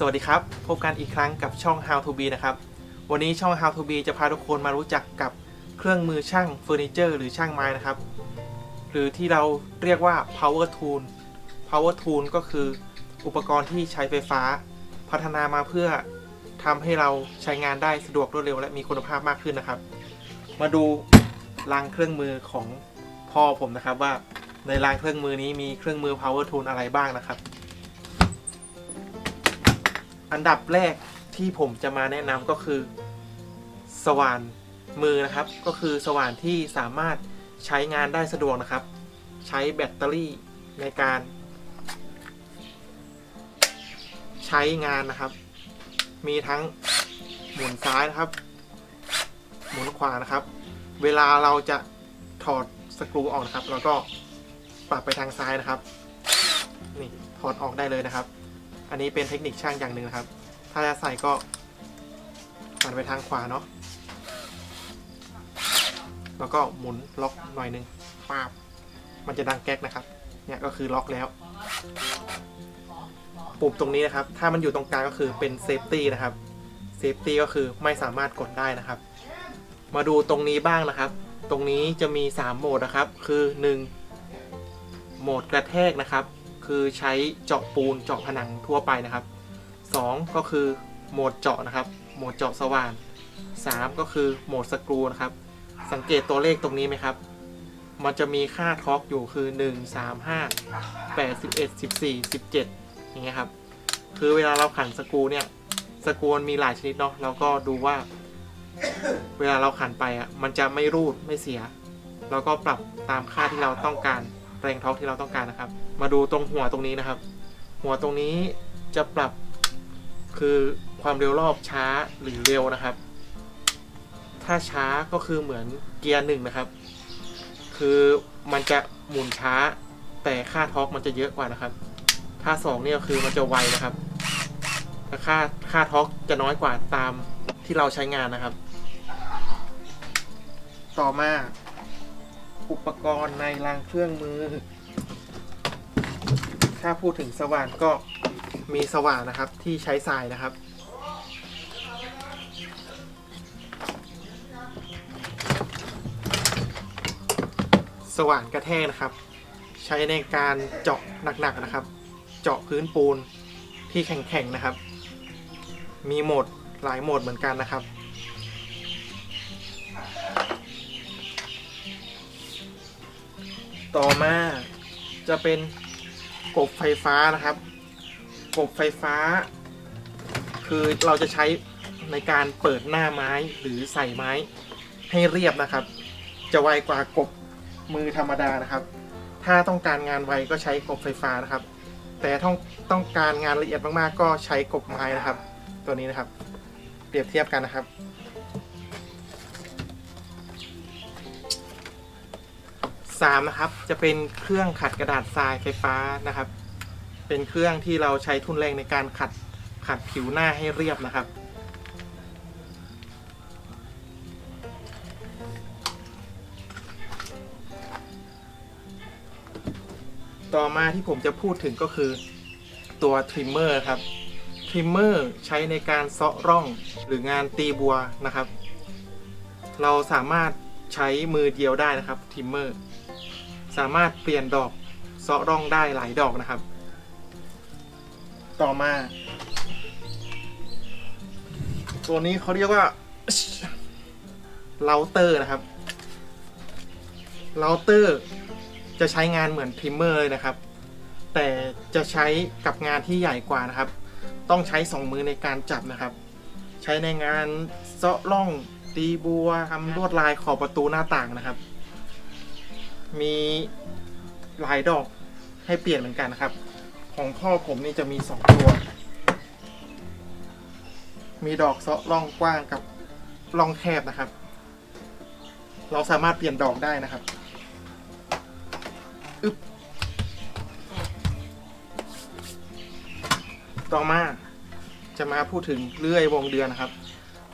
สวัสดีครับ พบกันอีกครั้งกับช่อง How to Be นะครับ วันนี้ช่อง How to Be จะพาทุกคนมารู้จักกับเครื่องมือช่างเฟอร์นิเจอร์หรือช่างไม้นะครับ หรือที่เราเรียกว่า power tool power tool ก็คืออุปกรณ์ที่ใช้ไฟฟ้า พัฒนามาเพื่อทำให้เราใช้งานได้สะดวกรวดเร็ว และมีคุณภาพมากขึ้นนะครับ มาดูรางเครื่องมือของพ่อผมนะครับว่าในรางเครื่องมือนี้มีเครื่องมือ power tool อะไรบ้างนะครับ อันดับแรกที่ผมจะมาแนะนำก็คือสว่านมือนะครับ ก็คือสว่านที่สามารถใช้งานได้สะดวกนะครับ ใช้แบตเตอรี่ในการ ใช้งานนะครับ มีทั้งหมุนซ้ายนะครับ หมุนขวานะครับ เวลาเราจะถอดสกรูออกนะครับเราก็ปรับไปทางซ้ายนะครับ นี่ถอดออกได้เลยนะครับ อันนี้เป็นเทคนิคช่างอย่างหนึ่งนะครับ ถ้าจะใส่ก็หันไปทางขวาเนาะ แล้วก็หมุนล็อกหน่อยนึงป้าบมันจะดังแก๊กนะครับ เนี่ยก็คือล็อกแล้ว ปุ่มตรงนี้นะครับ ถ้ามันอยู่ตรงกลางก็คือเป็นเซฟตี้นะครับ เซฟตี้ก็คือไม่สามารถกดได้นะครับ มาดูตรงนี้บ้างนะครับ ตรงนี้จะมี 3 โหมดนะครับ คือ 1 โหมดกระแทกนะครับ คือใช้เจาะปูนเจาะผนังทั่วไปนะครับ 2 ก็คือโหมดเจาะนะครับ โหมดเจาะสว่าน 3 ก็คือโหมดสกรูนะครับ สังเกตตัวเลขตรงนี้ไหมครับ มันจะมีค่าทอร์กอยู่คือ 1 3 5 8 11 14 17 อย่างเงี้ยครับ คือเวลาเราขันสกรูเนี่ย สกรูมีหลายชนิดเนาะเราก็ดูว่า เวลาเราขันไปอะ มันจะไม่รูดไม่เสียเราก็ปรับตามค่าที่เราต้องการ แรงทอกที่เราต้องการนะครับ มาดูตรงหัวตรงนี้นะครับ หัวตรงนี้จะปรับคือความเร็วรอบช้าหรือเร็วนะครับ ถ้าช้าก็คือเหมือนเกียร์หนึ่งนะครับ คือมันจะหมุนช้าแต่ค่าท็อกมันจะเยอะกว่านะครับ ถ้าสองเนี่ยคือมันจะไวนะครับแต่ค่าค่าท็อกจะน้อยกว่าตามที่เราใช้งานนะครับ ต่อมา อุปกรณ์ในรางเครื่องมือ ถ้าพูดถึงสว่านก็มีสว่านนะครับที่ใช้สายนะครับ สว่านกระแทกนะครับ ใช้ในการเจาะหนักๆนะครับ เจาะพื้นปูนที่แข็งๆนะครับ มีโหมดหลายโหมดเหมือนกันนะครับ ต่อมาจะเป็นกบไฟฟ้านะครับ กบไฟฟ้า คือเราจะใช้ในการเปิดหน้าไม้หรือใส่ไม้ให้เรียบนะครับ จะไวกว่ากบมือธรรมดานะครับ ถ้าต้องการงานไวก็ใช้กบไฟฟ้านะครับ แต่ต้องต้องการงานละเอียดมากๆ ก็ใช้กบไม้นะครับ ตัวนี้นะครับ เปรียบเทียบกันนะครับ สามนะครับ จะเป็นเครื่องขัดกระดาษทรายไฟฟ้านะครับ เป็นเครื่องที่เราใช้ทุนแรงในการขัดขัดผิวหน้าให้เรียบนะครับ ต่อมาที่ผมจะพูดถึงก็คือตัวทริมเมอร์ครับทริมเมอร์ใช้ในการเซาะร่องหรืองานตีบัวนะครับ เราสามารถใช้มือเดียวได้นะครับทริมเมอร์ สามารถเปลี่ยนดอกเซาะร่องได้หลายดอกนะครับ ต่อมา ตัวนี้เขาเรียกว่าเลาเตอร์นะครับเลาเตอร์จะใช้งานเหมือนทริมเมอร์เลยนะครับ แต่จะใช้กับงานที่ใหญ่กว่านะครับ ต้องใช้สองมือในการจับนะครับ ใช้ในงานเซาะร่องตีบัวทำลวดลายขอบประตูหน้าต่างนะครับ มีหลายดอกให้เปลี่ยนเหมือนกันนะครับ ของพ่อผมนี่จะมีสองตัว มีดอกเซาะร่องกว้างกับร่องแคบนะครับ เราสามารถเปลี่ยนดอกได้นะครับอึบต่อมาจะมาพูดถึงเลื่อยวงเดือนนะครับ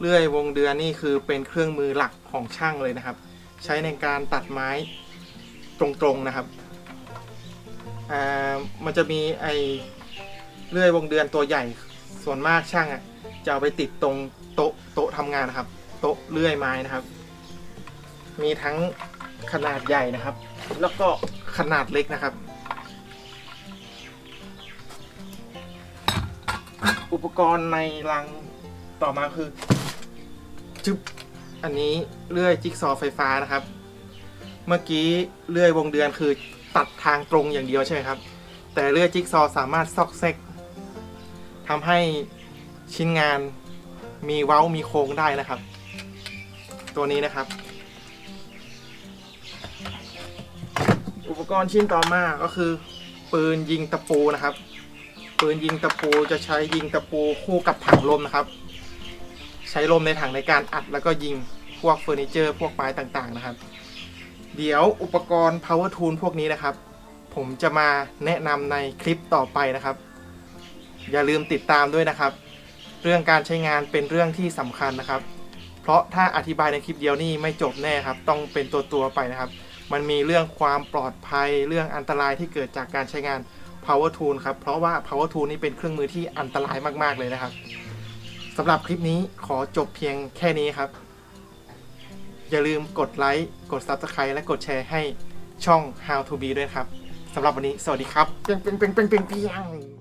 เลื่อยวงเดือนนี่คือเป็นเครื่องมือหลักของช่างเลยนะครับ ใช้ในการตัดไม้ ตรงๆนะครับอ่ามันจะมีไอเลื่อยวงเดือนตัวใหญ่ส่วนมากช่างอะจะเอาไปติดตรงโต๊ะโต๊ะทำงานนะครับ โต๊ะเลื่อยไม้นะครับ มีทั้งขนาดใหญ่นะครับ แล้วก็ขนาดเล็กนะครับ อุปกรณ์ในรังต่อมาคือจึ๊บอันนี้เลื่อยจิ๊กซอว์ไฟฟ้านะครับ เมื่อกี้เลื่อยวงเดือนคือตัดทางตรงอย่างเดียวใช่ไหมครับ แต่เลื่อยจิ๊กซอสามารถซอกแซกทำให้ชิ้นงานมีเว้ามีโค้งได้นะครับ ตัวนี้นะครับ อุปกรณ์ชิ้นต่อมาก็คือ ปืนยิงตะปูนะครับ ปืนยิงตะปูจะใช้ยิงตะปูคู่กับถังลมนะครับ ใช้ลมในถังในการอัดแล้วก็ยิงพวกเฟอร์นิเจอร์ พวกไม้ต่างๆนะครับ เดี๋ยวอุปกรณ์ power tool พวกนี้นะครับ ผมจะมาแนะนำในคลิปต่อไปนะครับ อย่าลืมติดตามด้วยนะครับ เรื่องการใช้งานเป็นเรื่องที่สำคัญนะครับ เพราะถ้าอธิบายในคลิปเดียวนี่ไม่จบแน่ครับ ต้องเป็นตัวตัวไปนะครับ มันมีเรื่องความปลอดภัยเรื่องอันตรายที่เกิดจากการใช้งาน power tool ครับ เพราะว่า power tool นี่เป็นเครื่องมือที่อันตรายมาก ๆ เลยนะครับสำหรับคลิปนี้ขอจบเพียงแค่นี้ครับ อย่าลืมกดไลค์กด subscribe และกดแชร์ให้ช่อง how to be ด้วยครับสำหรับวันนี้ สวัสดีครับเปียงเปียงเปียงเปียงเปียง